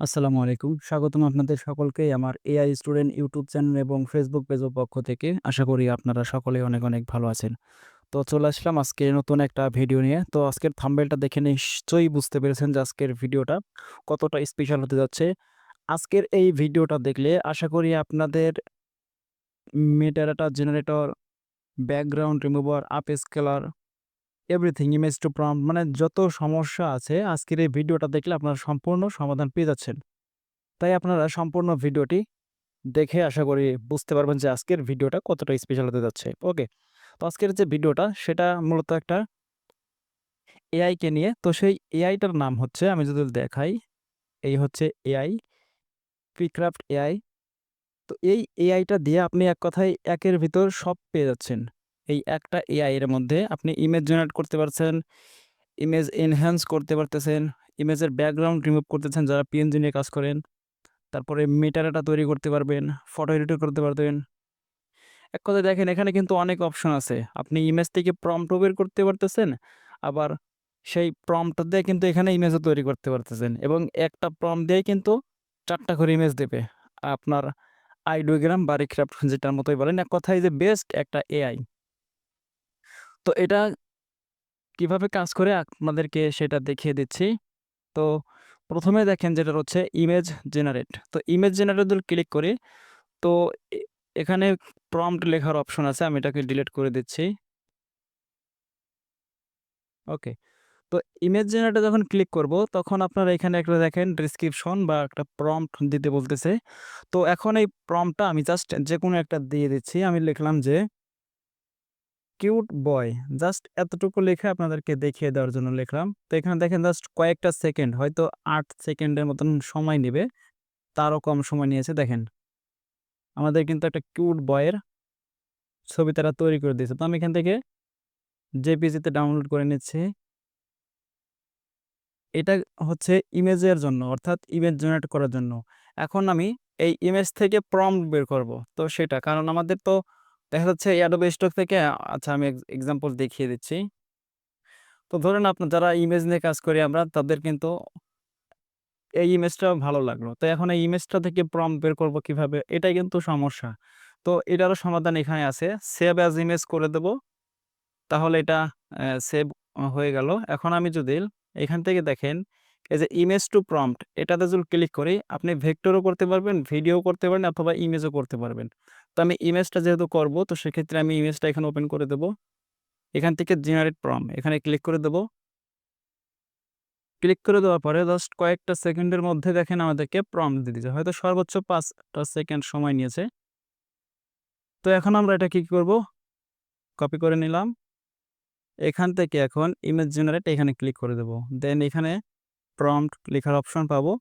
আসসালামু আলাইকুম। স্বাগতম আপনাদের সকলকেই আমার এআই স্টুডেন্ট ইউটিউব চ্যানেল এবং ফেসবুক পেজের পক্ষ থেকে। আশা করি আপনারা সকলেই অনেক, অনেক ভালো আছেন। তো চলে আসলাম আজকে নতুন একটা ভিডিও নিয়ে। তো আজকের থাম্বনেইলটা দেখে নিশ্চয়ই বুঝতে পেরেছেন যে আজকের ভিডিওটা কতটা স্পেশাল হতে যাচ্ছে। আজকের এই ভিডিওটা দেখলে আশা করি আপনাদের metadata generator, background remover, upscaler, everything image to prompt মানে যত সমস্যা আছে আজকের এই ভিডিওটা দেখলে আপনারা সম্পূর্ণ সমাধান পেয়ে যাচ্ছেন। তাই আপনারা সম্পূর্ণ ভিডিওটি দেখে আশা করি বুঝতে পারবেন যে আজকের ভিডিওটা কতটা স্পেশাল হতে যাচ্ছে। ওকে। তো আজকের যে ভিডিওটা সেটা মূলত একটা এআইকে নিয়ে। তো সেই এআইটার নাম হচ্ছে আমি যদি দেখাই, এই হচ্ছে এআই, প্রিক্রাফট এআই। তো এই এআইটা দিয়ে আপনি এক কথায় একের ভিতর সব পেয়ে যাচ্ছেন। এই একটা এআই এর মধ্যে আপনি ইমেজ জেনারেট করতে পারছেন, ইমেজ এনহ্যান্স করতে পারতেছেন, ইমেজের ব্যাকগ্রাউন্ড রিমুভ করতেছেন যারা পিএনজি নিয়ে কাজ করেন। তারপরে মেটাডাটা তৈরি করতে পারবেন, ফটো এডিটও করতে পারবেন। এক কথায় দেখেন এখানে কিন্তু অনেক অপশন আছে। আপনি ইমেজ থেকে প্রম্পটও বের করতে পারতেছেন। আবার সেই প্রম্পট দিয়ে কিন্তু এখানে ইমেজও তৈরি করতে পারতেছেন এবং একটা প্রম্পট দিয়েই কিন্তু চারটা করে ইমেজ দেবে। আপনার আইডিওগ্রাম বা রিক্রাফট যেটার মতোই বলেন। এক কথায় যে বেস্ট একটা এআই। তো এটা কীভাবে কাজ করে আপনাদেরকে সেটা দেখিয়ে দিচ্ছি। তো প্রথমে দেখেন যেটা হচ্ছে ইমেজ জেনারেট। তো ইমেজ জেনারেট যদি ক্লিক করি তো এখানে প্রম্পট লেখার অপশন আছে। আমি এটাকে ডিলিট করে দিচ্ছি। ওকে। তো ইমেজ জেনারেটর যখন ক্লিক করব, তখন আপনারা এখানে একটা দেখেন ডেসক্রিপশন বা একটা প্রম্পট দিতে বলতেছে। তো এখন এই প্রম্পটটা আমি জাস্ট যে কোনো একটা দিয়ে দিচ্ছি। আমি লিখলাম যে কিউট বয় জাস্ট এতটুকু লিখে আপনাদেরকে দেখিয়ে দেওয়ার জন্য লিখলাম। তো এখানে দেখেন জাস্ট কয়েকটা সেকেন্ড, হয়তো আট সেকেন্ডের মতন সময় নেবে তারও কম সময় নিয়েছে, দেখেন। আমাদের কিন্তু একটা কিউট বয়ের ছবি তারা তৈরি করে দিয়েছে। তো আমি এখান থেকে জেপিজিতে ডাউনলোড করে নিচ্ছি। এটা হচ্ছে ইমেজের জন্য, অর্থাৎ ইমেজ জেনারেট করার জন্য। এখন আমি এই ইমেজ থেকে প্রম্পট বের করব। তো সেটা কারণ আমাদের তো দেখা যাচ্ছে Adobe স্টক থেকে আচ্ছা আমি এক্স এক্সাম্পল দেখিয়ে দিচ্ছি। তো ধরেন আপনার যারা ইমেজ নিয়ে কাজ করি আমরা তাদের কিন্তু এই ইমেজটা ভালো লাগল। তো এখন এই ইমেজটা থেকে প্রম্পট বের করব কীভাবে? এটাই কিন্তু সমস্যা। তো এটারও সমাধান এখানে আছে। সেভ অ্যাজ ইমেজ করে দেব। তাহলে এটা সেভ হয়ে গেল। এখন আমি যদি এখান থেকে দেখেন এই যে ইমেজ টু প্রম্পট এটাতে যদি ক্লিক করি আপনি ভেক্টরও করতে পারবেন, ভিডিও করতে পারেন অথবা ইমেজও করতে পারবেন। তো আমি ইমেজটা যেহেতু করব, তো সেক্ষেত্রে আমি ইমেজটা এখানে ওপেন করে দেব। এখান থেকে জেনারেট প্রম্পট এখানে ক্লিক করে দেব। ক্লিক করে দেওয়ার পরে জাস্ট কয়েকটা সেকেন্ডের মধ্যে দেখেন আমাদেরকে প্রম্পট দিয়ে দিয়েছে। হয়তো সর্বোচ্চ পাঁচটা সেকেন্ড সময় নিয়েছে। তো এখন আমরা এটা কি করব? কপি করে নিলাম। এখান থেকে এখন ইমেজ জেনারেট এখানে ক্লিক করে দেব। দেন এখানে প্রম্পট লেখার অপশন পাবো।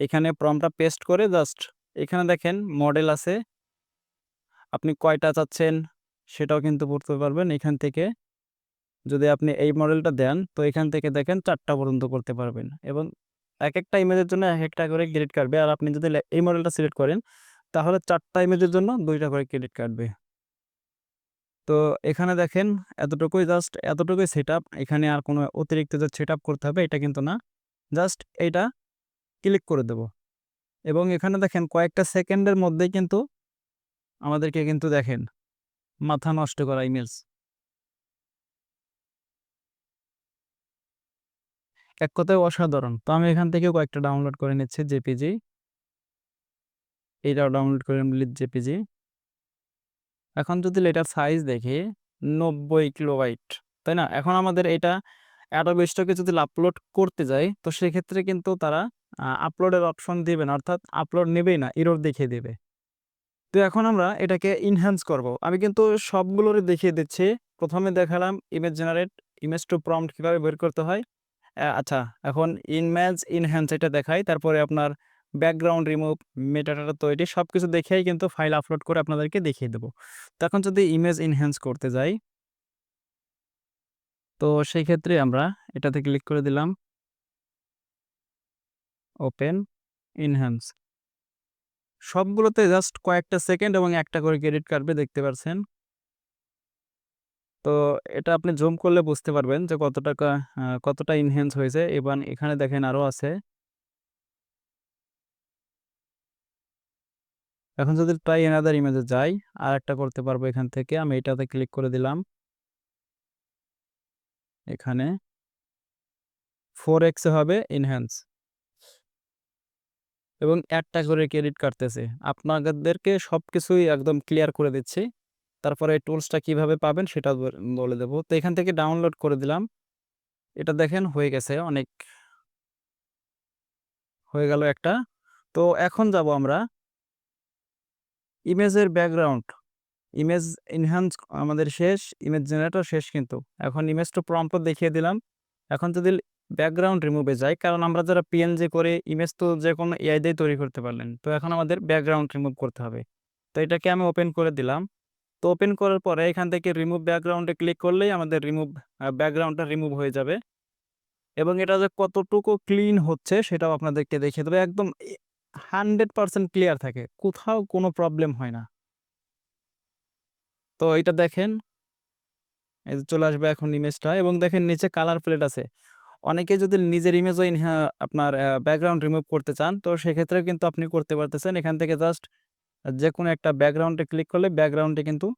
এখানে প্রম্পটটা পেস্ট করে জাস্ট এখানে দেখেন মডেল আছে। আপনি কয়টা চাচ্ছেন সেটাও কিন্তু পড়তে পারবেন এখান থেকে। যদি আপনি এই মডেলটা দেন, তো এখান থেকে দেখেন চারটা পর্যন্ত করতে পারবেন এবং এক একটা ইমেজের জন্য এক একটা করে ক্রেডিট কাটবে। আর আপনি যদি এই মডেলটা সিলেক্ট করেন, তাহলে চারটা ইমেজের জন্য দুইটা করে ক্রেডিট কাটবে। তো এখানে দেখেন এতটুকুই জাস্ট, এতটুকুই সেটআপ। এখানে আর কোনো অতিরিক্ত যে সেটআপ করতে হবে, এটা কিন্তু না। জাস্ট এইটা ক্লিক করে দেব। এবং এখানে দেখেন কয়েকটা সেকেন্ডের মধ্যেই কিন্তু আমাদেরকে কিন্তু দেখেন মাথা নষ্ট করা ইমেজ। এক কথায় অসাধারণ। তো আমি এখান থেকেও কয়েকটা ডাউনলোড করে নিচ্ছি জেপিজি। এটাও ডাউনলোড করে নিলি জেপিজি। এখন যদি এটার সাইজ দেখি ৯০ কিলোবাইট, তাই না? এখন আমাদের এটা Stock যদি আপলোড করতে যাই তো সেক্ষেত্রে কিন্তু তারা আপলোডের অপশন দিবে না অর্থাৎ আপলোড নেবেই না, এরর দেখিয়ে দিবে। তো এখন আমরা এটাকে ইনহ্যান্স করব। আমি কিন্তু সবগুলোরই দেখিয়ে দিচ্ছি। প্রথমে দেখালাম image generate, image to prompt কীভাবে বের করতে হয়। আচ্ছা এখন ইমেজ ইনহ্যান্স এটা দেখাই। তারপরে আপনার ব্যাকগ্রাউন্ড রিমুভ, মেটাডাটা তৈরি সব কিছু দেখেই কিন্তু ফাইল আপলোড করে আপনাদেরকে দেখিয়ে দেবো তো এখন যদি ইমেজ ইনহ্যান্স করতে যাই তো সেই ক্ষেত্রে আমরা এটাতে ক্লিক করে দিলাম। Open, enhance. সবগুলোতে জাস্ট কয়েকটা সেকেন্ড এবং একটা করে ক্রেডিট কাটবে দেখতে পারছেন। তো এটা আপনি জুম করলে বুঝতে পারবেন যে কত টাকা কতটা ইনহেন্স হয়েছে। এবং এখানে দেখেন আরও আছে। এখন যদি ট্রাই এনাদার ইমেজে যাই আর একটা করতে পারব এখান থেকে। আমি এটাতে ক্লিক করে দিলাম। এখানে। ফোর এক্সে হবে ইনহ্যান্স এবং একটা করে ক্রেডিট কাটতেছে। আপনাদেরকে সব কিছুই একদম ক্লিয়ার করে দিচ্ছি। তারপরে এই টুলসটা কীভাবে পাবেন সেটা বলে দেবো। তো এখান থেকে ডাউনলোড করে দিলাম। এটা দেখেন হয়ে গেছে অনেক হয়ে গেল একটা। তো এখন যাব আমরা ইমেজের ব্যাকগ্রাউন্ড। ইমেজ ইনহ্যান্স আমাদের শেষ, ইমেজ জেনারেটর শেষ কিন্তু। এখন ইমেজ টু প্রম্পট দেখিয়ে দিলাম। এখন যদি ব্যাকগ্রাউন্ড রিমুভে যাই কারণ আমরা যারা পিএনজি করে ইমেজ তো যে কোনো এআই দিয়ে তৈরি করতে পারলেন। তো এখন আমাদের ব্যাকগ্রাউন্ড রিমুভ করতে হবে। তো এটাকে আমি ওপেন করে দিলাম। তো ওপেন করার পরে এখান থেকে রিমুভ ব্যাকগ্রাউন্ডে ক্লিক করলেই আমাদের রিমুভ ব্যাকগ্রাউন্ডটা রিমুভ হয়ে যাবে। এবং এটা যে কতটুকু ক্লিন হচ্ছে সেটাও আপনাদেরকে দেখিয়ে দেবে। একদম হান্ড্রেড পার্সেন্ট ক্লিয়ার থাকে। কোথাও কোনো প্রবলেম হয় না। তো এটা দেখেন। এই চলে আসবে এখন ইমেজটা এবং দেখেন নিচে কালার প্লেট আছে। অনেকে যদি নিজের ইমেজও আপনার ব্যাকগ্রাউন্ড রিমুভ করতে চান, তো সেক্ষেত্রে কিন্তু আপনি করতে পারতেছেন। এখান থেকে জাস্ট যে কোনো একটা ব্যাকগ্রাউন্ডে ক্লিক করলে ব্যাকগ্রাউন্ডে কিন্তু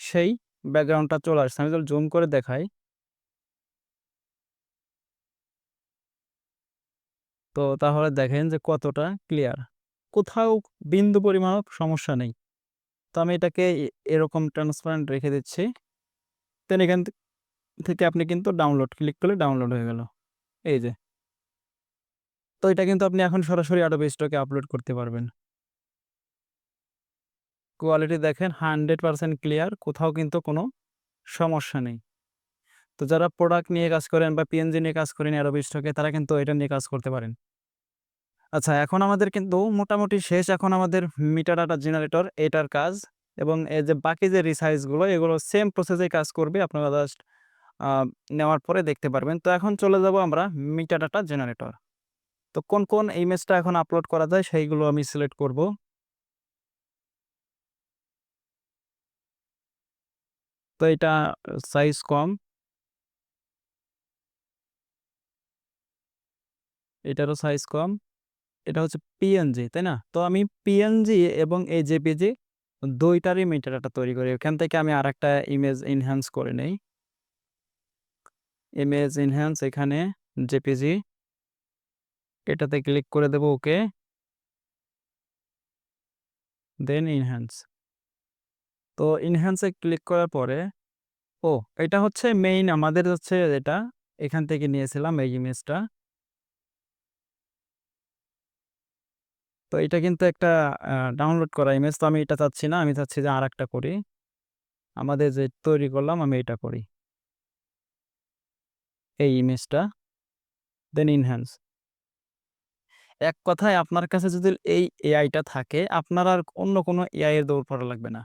সেই ব্যাকগ্রাউন্ডটা চলে আসছে। আমি যদি জুম করে দেখাই। তো তাহলে দেখেন যে কতটা ক্লিয়ার কোথাও বিন্দু পরিমাণ সমস্যা নেই। তো আমি এটাকে এরকম ট্রান্সপারেন্ট রেখে দিচ্ছি। দেন এখান থেকে আপনি কিন্তু ডাউনলোড ক্লিক করলে ডাউনলোড হয়ে গেল। এই যে। তো এটা কিন্তু আপনি এখন সরাসরি অ্যাডোবি স্টকে আপলোড করতে পারবেন। কোয়ালিটি দেখেন হান্ড্রেড পার্সেন্ট ক্লিয়ার কোথাও কিন্তু কোনো সমস্যা নেই। তো যারা প্রোডাক্ট নিয়ে কাজ করেন বা পিএনজি নিয়ে কাজ করেন অ্যাডোবি স্টকে তারা কিন্তু এটা নিয়ে কাজ করতে পারেন। আচ্ছা এখন আমাদের কিন্তু মোটামুটি শেষ, এখন আমাদের মিটার ডাটা জেনারেটর এটার কাজ। এবং এই যে বাকি যে রিসাইজগুলো এগুলো সেম প্রসেসে কাজ করবে। আপনারা জাস্ট নেওয়ার পরে দেখতে পারবেন। তো এখন চলে যাব আমরা মিটার ডাটা জেনারেটর। তো কোন কোন ইমেজটা এখন আপলোড করা যায় সেইগুলো আমি সিলেক্ট করব। তো এটা সাইজ কম। এটারও সাইজ কম। এটা হচ্ছে পিএনজি তাই না? তো আমি পিএনজি এবং এই জেপিজি দুইটারই মিটারটা তৈরি করি। এখান থেকে আমি আর একটা ইমেজ ইনহ্যান্স করে নেই। ইমেজ ইনহ্যান্স এখানে জেপিজি এটাতে ক্লিক করে দেব ওকে দেন ইনহ্যান্স তো ইনহ্যান্সে ক্লিক করার পরে, ও, এটা হচ্ছে মেইন আমাদের হচ্ছে এটা, এখান থেকে নিয়েছিলাম এই ইমেজটা তো এটা কিন্তু একটা ডাউনলোড করা ইমেজ তো আমি এটা চাচ্ছি না, আমি চাচ্ছি যে আর একটা করি। আমাদের যে তৈরি করলাম, আমি এটা করি। এই ইমেজটা দেন ইনহ্যান্স এক কথায় আপনার কাছে যদি এই এআইটা থাকে, আপনার আর অন্য কোনো এআই এর দৌড় পড়া লাগবে না।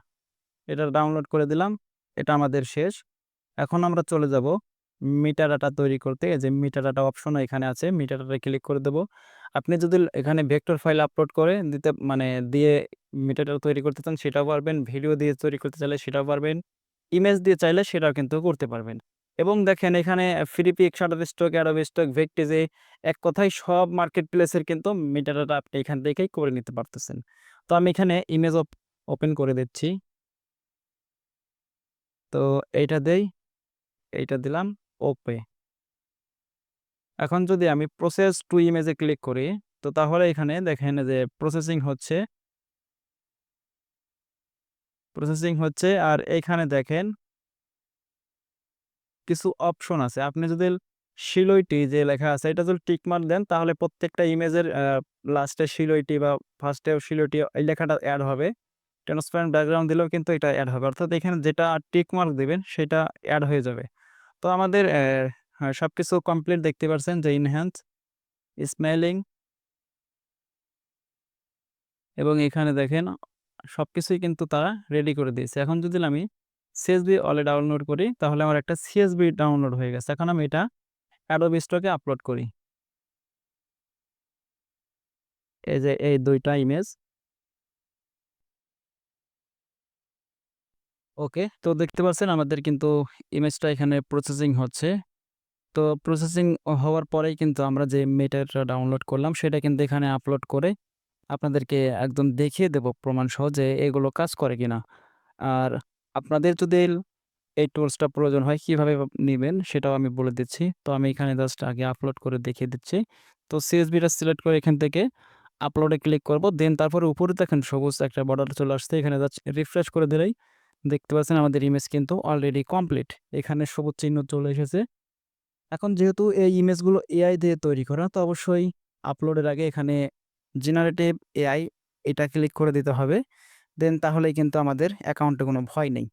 এটা ডাউনলোড করে দিলাম, এটা আমাদের শেষ। এখন আমরা চলে যাব মিটার ডাটা তৈরি করতে। যে মিটার ডাটা অপশন এখানে আছে মিটার ডাটা ক্লিক করে দেব। আপনি যদি এখানে ভেক্টর ফাইল আপলোড করে দিতে মানে দিয়ে মিটার ডাটা তৈরি করতে চান, সেটাও পারবেন। ভিডিও দিয়ে তৈরি করতে চাইলে সেটাও পারবেন। ইমেজ দিয়ে চাইলে সেটাও কিন্তু করতে পারবেন। এবং দেখেন এখানে Freepik Shutterstock Adobe Stock ভেক্টেজে এক কথায় সব মার্কেট প্লেসের কিন্তু মিটার ডাটা আপনি এখান থেকেই করে নিতে পারতেছেন। তো আমি এখানে ইমেজ ওপেন করে দিচ্ছি। তো এইটা দেই, এইটা দিলাম ওপে এখন যদি আমি প্রসেস টু ইমেজে ক্লিক করি, তো তাহলে এখানে দেখেন যে প্রসেসিং হচ্ছে। প্রসেসিং হচ্ছে আর এইখানে দেখেন কিছু অপশন আছে। আপনি যদি শিলইটি যে লেখা আছে, এটা যদি টিক মার দেন, তাহলে প্রত্যেকটা ইমেজের লাস্টে শিলইটি বা ফার্স্টে শিলইটি, এই লেখাটা অ্যাড হবে। ট্রান্সপারেন্ট ব্যাকগ্রাউন্ড দিলেও কিন্তু এটা অ্যাড হবে। অর্থাৎ এখানে যেটা টিক মার্ক দিবেন, সেটা অ্যাড হয়ে যাবে। তো আমাদের সব কিছু কমপ্লিট দেখতে পাচ্ছেন যে ইনহ্যান্স স্মেলিং এবং এখানে দেখেন সব কিছুই কিন্তু তারা রেডি করে দিয়েছে। এখন যদি আমি সিএসবি অলে ডাউনলোড করি, তাহলে আমার একটা সিএসবি ডাউনলোড হয়ে গেছে। এখন আমি এটা অ্যাডোবি স্টকে আপলোড করি। এই যে এই দুইটা ইমেজ ওকে তো দেখতে পাচ্ছেন আমাদের কিন্তু ইমেজটা এখানে প্রসেসিং হচ্ছে। তো প্রসেসিং হওয়ার পরেই কিন্তু আমরা যে মেটারটা ডাউনলোড করলাম, সেটা কিন্তু এখানে আপলোড করে আপনাদেরকে একদম দেখিয়ে দেব প্রমাণসহ যে এগুলো কাজ করে কিনা। আর আপনাদের যদি এই টুলসটা প্রয়োজন হয়, কীভাবে নেবেন সেটাও আমি বলে দিচ্ছি। তো আমি এখানে জাস্ট আগে আপলোড করে দেখিয়ে দিচ্ছি। তো সিএসভিটা সিলেক্ট করে এখান থেকে আপলোডে ক্লিক করব। দেন তারপরে উপরে দেখেন সবুজ একটা বর্ডার চলে আসছে। এখানে জাস্ট রিফ্রেশ করে দিলেই দেখতে পাচ্ছেন আমাদের ইমেজ কিন্তু অলরেডি কমপ্লিট। এখানে সবুজ চিহ্ন চলে এসেছে। এখন যেহেতু এই ইমেজগুলো এআই দিয়ে তৈরি করা, তো অবশ্যই আপলোডের আগে এখানে জেনারেটিভ এআই এটা ক্লিক করে দিতে হবে। দেন তাহলেই কিন্তু আমাদের অ্যাকাউন্টে কোনো ভয় নেই।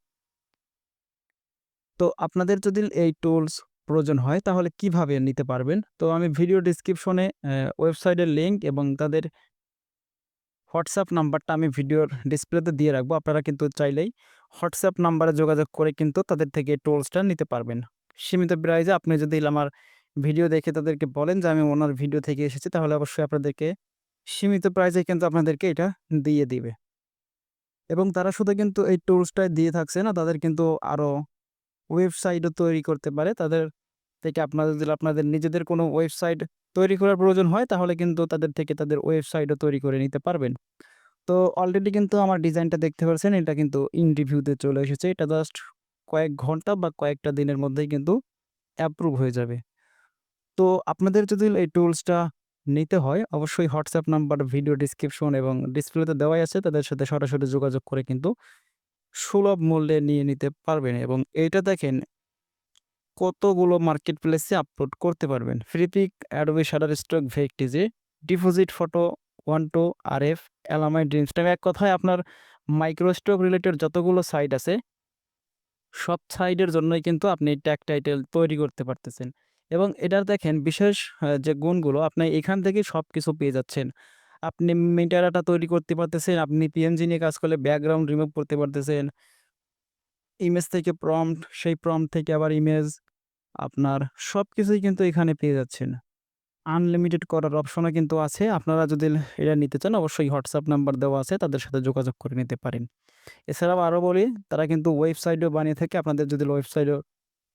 তো আপনাদের যদি এই টুলস প্রয়োজন হয়, তাহলে কীভাবে নিতে পারবেন? তো আমি ভিডিও ডিসক্রিপশনে ওয়েবসাইটের লিঙ্ক এবং তাদের হোয়াটসঅ্যাপ নাম্বারটা আমি ভিডিওর ডিসপ্লেতে দিয়ে রাখব। আপনারা কিন্তু চাইলেই হোয়াটসঅ্যাপ নাম্বারে যোগাযোগ করে কিন্তু তাদের থেকে টুলসটা নিতে পারবেন। সীমিত প্রাইজে আপনি যদি আমার ভিডিও দেখে তাদেরকে বলেন যে, আমি ওনার ভিডিও থেকে এসেছি, তাহলে অবশ্যই আপনাদেরকে সীমিত প্রাইজে কিন্তু আপনাদেরকে এটা দিয়ে দিবে। এবং তারা শুধু কিন্তু এই টুলসটাই দিয়ে থাকছে না, তাদের কিন্তু আরও ওয়েবসাইটও তৈরি করতে পারে। তাদের থেকে আপনাদের যদি আপনাদের নিজেদের কোনো ওয়েবসাইট তৈরি করার প্রয়োজন হয় তাহলে কিন্তু তাদের থেকে তাদের ওয়েবসাইটও তৈরি করে নিতে পারবেন। তো অলরেডি কিন্তু আমার ডিজাইনটা দেখতে পারছেন এটা কিন্তু ইন রিভিউতে চলে এসেছে। এটা জাস্ট কয়েক ঘণ্টা বা কয়েকটা দিনের মধ্যেই কিন্তু অ্যাপ্রুভ হয়ে যাবে। তো আপনাদের যদি এই টুলসটা নিতে হয় অবশ্যই হোয়াটসঅ্যাপ নাম্বার ভিডিও ডিসক্রিপশন এবং ডিসপ্লেতে দেওয়াই আছে। তাদের সাথে সরাসরি যোগাযোগ করে কিন্তু সুলভ মূল্যে নিয়ে নিতে পারবেন এবং এইটা দেখেন কতগুলো মার্কেট প্লেসে আপলোড করতে পারবেন। Freepik, Adobe Shutterstock, Vecteezy, Depositphotos, ওয়ান্টো, RF, এলামাই, ড্রিমস্টার এক কথায় আপনার মাইক্রোস্টক রিলেটেড যতগুলো সাইট আছে সব সাইডের জন্যই কিন্তু আপনি ট্যাগ টাইটেল তৈরি করতে পারতেছেন। এবং এটার দেখেন বিশেষ যে গুণগুলো আপনি এখান থেকেই সবকিছু পেয়ে যাচ্ছেন। আপনি মেটাডাটা তৈরি করতে পারতেছেন, আপনি পিএনজি নিয়ে কাজ করলে ব্যাকগ্রাউন্ড রিমুভ করতে পারতেছেন। ইমেজ থেকে প্রম্পট, সেই প্রম্পট থেকে আবার ইমেজ আপনার সব কিছুই কিন্তু এখানে পেয়ে যাচ্ছেন। আনলিমিটেড করার অপশনও কিন্তু আছে। আপনারা যদি এটা নিতে চান অবশ্যই হোয়াটসঅ্যাপ নাম্বার দেওয়া আছে তাদের সাথে যোগাযোগ করে নিতে পারেন। এছাড়াও আরও বলি তারা কিন্তু ওয়েবসাইটও বানিয়ে থাকে। আপনাদের যদি ওয়েবসাইটও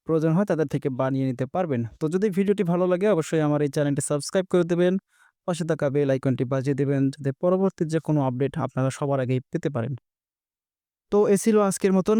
প্রয়োজন হয় তাদের থেকে বানিয়ে নিতে পারবেন। তো যদি ভিডিওটি ভালো লাগে, অবশ্যই আমার এই চ্যানেলটি সাবস্ক্রাইব করে দেবেন। পাশে থাকা বেল আইকনটি বাজিয়ে দেবেন, যাতে পরবর্তী যে কোনো আপডেট আপনারা সবার আগেই পেতে পারেন। তো এ ছিল আজকের মতন